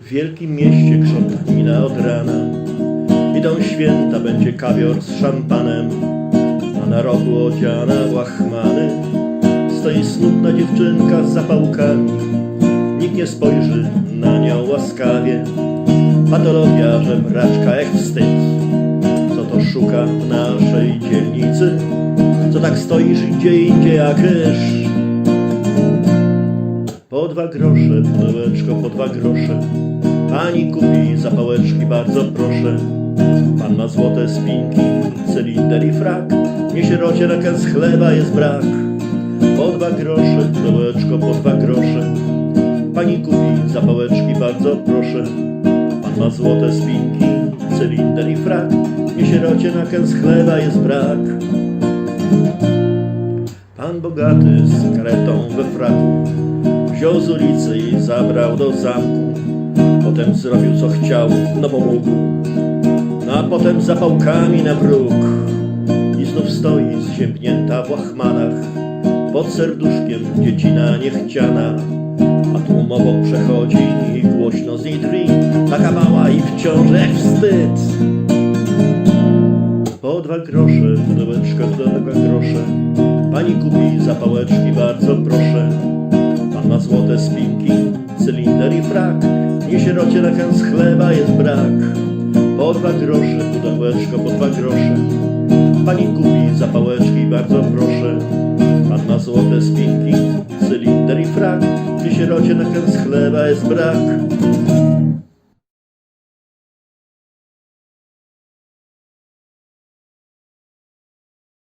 W wielkim mieście krzątnina od rana. Idą święta, będzie kawior z szampanem. A na rogu odziana łachmany Stoi smutna dziewczynka z zapałkami. Nikt nie spojrzy na nią łaskawie Patologia, żebraczka jak wstyd Co to szuka w naszej dzielnicy Co tak stoisz gdzie indziej jak ryż po dwa grosze, pudełeczko po dwa grosze. Pani kupi zapałeczki, bardzo proszę. Pan ma złote spinki, cylinder i frak. Nie sierocie na kęs chleba jest brak. Po dwa grosze, pudełeczko po dwa grosze. Pani kupi zapałeczki, bardzo proszę. Ma złote spinki, cylinder i frak. Nie sierocie na kęs chleba jest brak. Pan bogaty z karetą we fraku Wziął z ulicy i zabrał do zamku. Potem zrobił co chciał, no bo mógł. No a potem zapałkami na bruk. I znów stoi zziębnięta w łachmanach. Pod serduszkiem dziecina niechciana. A tłum obok przechodzi i głośno z niej drwi. Taka mała jak wstyd po dwa grosze, pudełeczko po dwa grosze. Pani kupi zapałeczki, bardzo proszę. Pan ma złote spinki, cylinder i frak. Nie sierocie na kęs chleba jest brak. Po dwa grosze, pudełeczko po dwa grosze. Pani kupi zapałeczki, bardzo proszę. Pan ma złote spinki, cylinder i frak. Nie sierocie na kęs chleba jest brak.